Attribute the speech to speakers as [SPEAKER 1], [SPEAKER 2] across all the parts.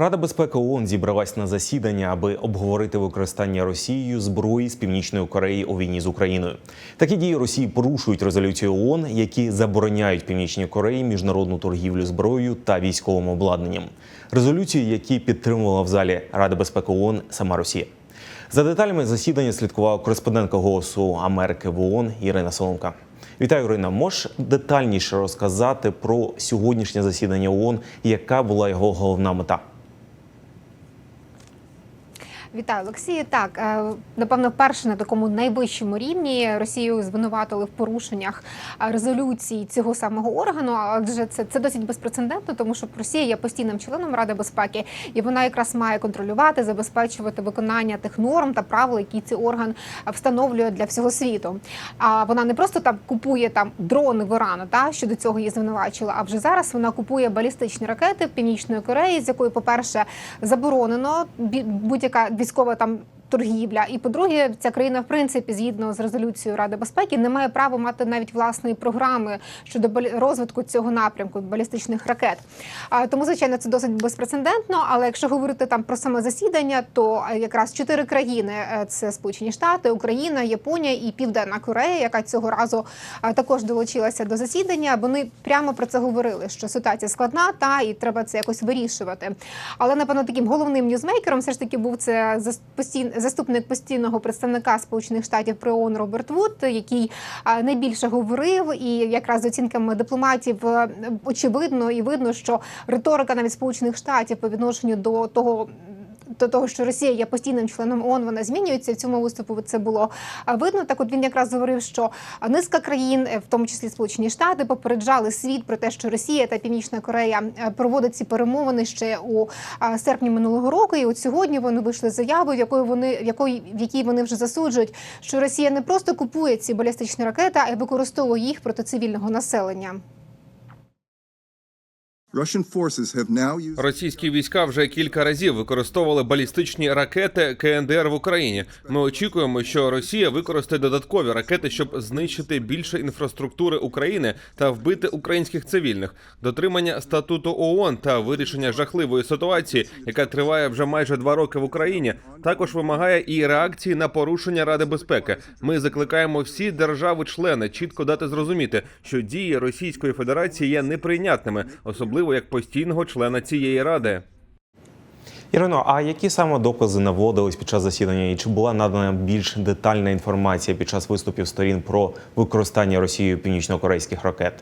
[SPEAKER 1] Рада безпеки ООН зібралась на засідання, аби обговорити використання Росією зброї з північної Кореї у війні з Україною. Такі дії Росії порушують резолюцію ООН, які забороняють північній Кореї міжнародну торгівлю зброєю та військовим обладнанням. Резолюції, які підтримувала в залі Ради безпеки ООН сама Росія. За деталями засідання слідкувала кореспондентка голосу Америки в ООН Ірина Соломка. Вітаю, Ірина. Можеш детальніше розказати про сьогоднішнє засідання ООН, яка була його головна мета?
[SPEAKER 2] Вітаю, Олексію. Так, е, напевно, вперше на такому найвищому рівні Росію звинуватили в порушеннях е, резолюцій цього самого органу. Адже це, це досить безпрецедентно, тому що Росія є постійним членом Ради безпеки, і вона якраз має контролювати, забезпечувати виконання тих норм та правил, які цей орган встановлює для всього світу. А вона не просто там купує там дрони в Ірану, та що до цього її звинувачили. А вже зараз вона купує балістичні ракети Північної Кореї, з якої, по перше, заборонено будь-яка військова там. Торгівля, і по-друге, ця країна, в принципі, згідно з резолюцією Ради безпеки, не має права мати навіть власної програми щодо розвитку цього напрямку балістичних ракет. Тому, звичайно, це досить безпрецедентно. Але якщо говорити там про саме засідання, то е, якраз чотири країни: е, це Сполучені Штати, Україна, Японія і Південна Корея, яка цього разу е, також долучилася до засідання. Вони прямо про це говорили, що ситуація складна, та і треба це якось вирішувати. Але напевно таким головним ньюзмейкером все ж таки був це зас- постій- заступник постійного представника Сполучених Штатів при ООН Роберт Вуд, який найбільше говорив, і якраз з оцінками дипломатів е, очевидно і видно, що риторика навіть Сполучених Штатів по відношенню до того. До того, що Росія є постійним членом ООН, вона змінюється. В цьому виступу це було видно. Так, от він якраз говорив, що низка країн, в тому числі Сполучені Штати, попереджали світ про те, що Росія та Північна Корея проводять ці перемовини ще у серпні минулого року. І от сьогодні вони вийшли з заявою, в якої вони в якої в якій вони вже засуджують, що Росія не просто купує ці балістичні ракети, а й використовує їх проти цивільного населення.
[SPEAKER 3] Російські війська вже кілька разів використовували балістичні ракети КНДР в Україні. Ми очікуємо, що Росія використає додаткові ракети, щоб знищити більше інфраструктури України та вбити українських цивільних. Дотримання статуту ООН та вирішення жахливої ситуації, яка триває вже майже два роки в Україні, також вимагає і реакції на порушення Ради безпеки. Ми закликаємо всі держави-члени чітко дати зрозуміти, що дії Російської Федерації є неприйнятними, особливо як постійного члена цієї ради.
[SPEAKER 1] Ірино, а які саме докази наводились під час засідання? І чи була надана більш детальна інформація під час виступів сторін про використання Росією північно-корейських ракет?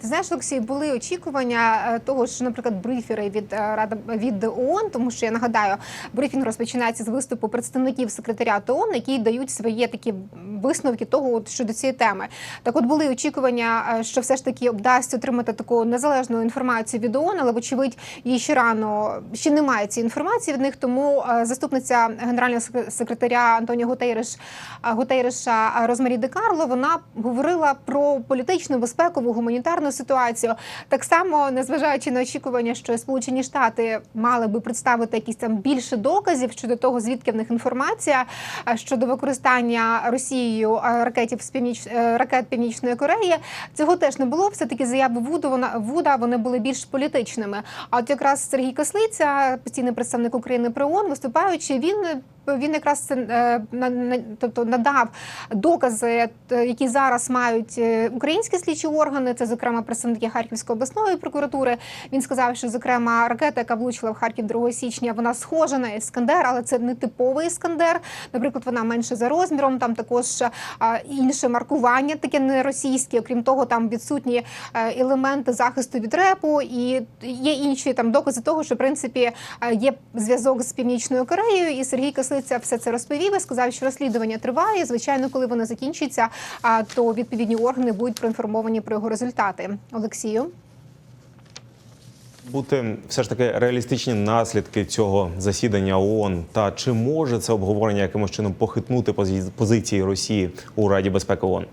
[SPEAKER 2] Ти знаєш, Олексій, були очікування е, того, що, наприклад, брифери від е, Рада від ООН, тому що я нагадаю, брифінг розпочинається з виступу представників секретаріату ООН, які дають свої такі висновки того от, щодо цієї теми. Так, от були очікування, е, що все ж таки вдасться отримати таку незалежну інформацію від ООН, але вочевидь їй ще рано ще немає цієї інформації від них. Тому е, заступниця генерального сек- секретаря Антоніо Гутейриш е, Гутейриша Розмарі Де Карло вона говорила про політичну безпекову гуманітарну ситуацію. Так само, незважаючи на очікування, що Сполучені Штати мали би представити якісь там більше доказів щодо того, звідки в них інформація щодо використання Росією е, ракетів з північ е, ракет Північної Кореї. Цього теж не було. Все таки заяви Вуду вона Вуда вони були більш політичними. А от якраз Сергій Кислиця, постійний представник України при ООН, виступаючи, він. Він якраз це, е, на- тобто надав докази, які зараз мають е, українські слідчі органи. Це зокрема представники Харківської обласної прокуратури. Він сказав, що зокрема ракета, яка влучила в Харків 2 січня, вона схожа на іскандер, але це не типовий іскандер. Наприклад, вона менше за розміром. Там також е, інше маркування, таке не російське. Окрім того, там відсутні е, елементи захисту від репу, і є інші там докази того, що в принципі е, є зв'язок з північною Кореєю. І Сергій Кислиця все це розповів і сказав, що розслідування триває. Звичайно, коли воно закінчиться, то відповідні органи будуть проінформовані про його результати. Олексію.
[SPEAKER 1] Бути все ж таки реалістичні наслідки цього засідання ООН та чи може це обговорення якимось чином похитнути позиції Росії у Раді безпеки ООН?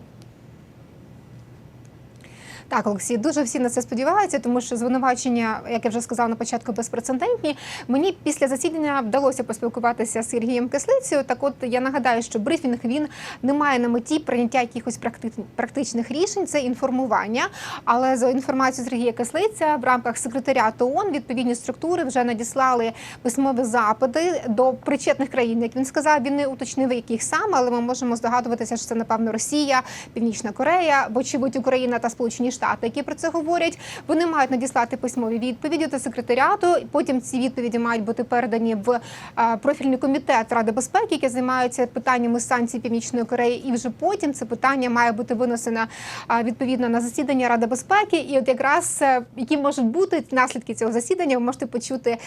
[SPEAKER 2] Так, Олексій, дуже всі на це сподіваються, тому що звинувачення, як я вже сказала на початку, безпрецедентні. Мені після засідання вдалося поспілкуватися з Сергієм Кислицею. Так, от я нагадаю, що брифінг він не має на меті прийняття якихось практи- практичних рішень, це інформування. Але за інформацією Сергія Кислиця в рамках секретаріату ООН відповідні структури вже надіслали письмові запити до причетних країн. Як він сказав, він не уточнив, яких саме, але ми можемо здогадуватися, що це напевно Росія, Північна Корея, вочевидь Україна та Сполучені Штати, які про це говорять. Вони мають надіслати письмові відповіді до секретаріату. Потім ці відповіді мають бути передані в е, профільний комітет Ради безпеки, який займається питаннями санкцій Північної Кореї. І вже потім це питання має бути винесено е, відповідно на засідання Ради безпеки. І от якраз е, які можуть бути наслідки цього засідання, ви можете почути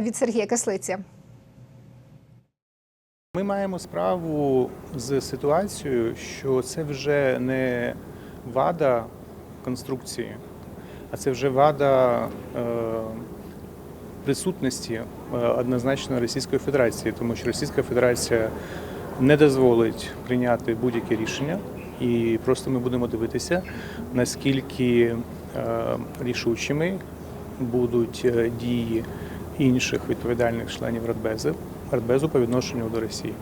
[SPEAKER 2] від Сергія Кислиці.
[SPEAKER 4] Ми маємо справу з ситуацією, що це вже не вада конструкції, а це вже вада е, присутності е, однозначно Російської Федерації, тому що Російська Федерація не дозволить прийняти будь-яке рішення, і просто ми будемо дивитися, наскільки е, рішучими будуть дії інших відповідальних членів Радбезу, Радбезу по відношенню до Росії.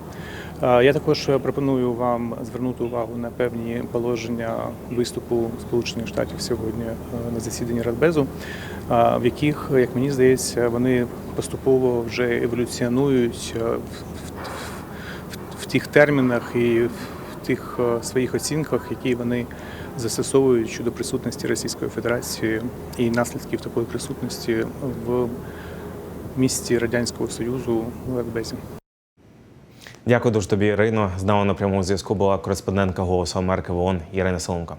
[SPEAKER 4] Я також пропоную вам звернути увагу на певні положення виступу Сполучених Штатів сьогодні е, на засіданні Радбезу, е, в яких, як мені здається, вони поступово вже еволюціонують е, в, тих термінах і в тих своїх оцінках, які вони застосовують щодо присутності Російської Федерації і наслідків такої присутності в місті Радянського Союзу в Радбезі.
[SPEAKER 1] Дякую дуже тобі, Ірино. З нами на прямому зв'язку була кореспондентка Голосу Америки вон Ірина Соломка.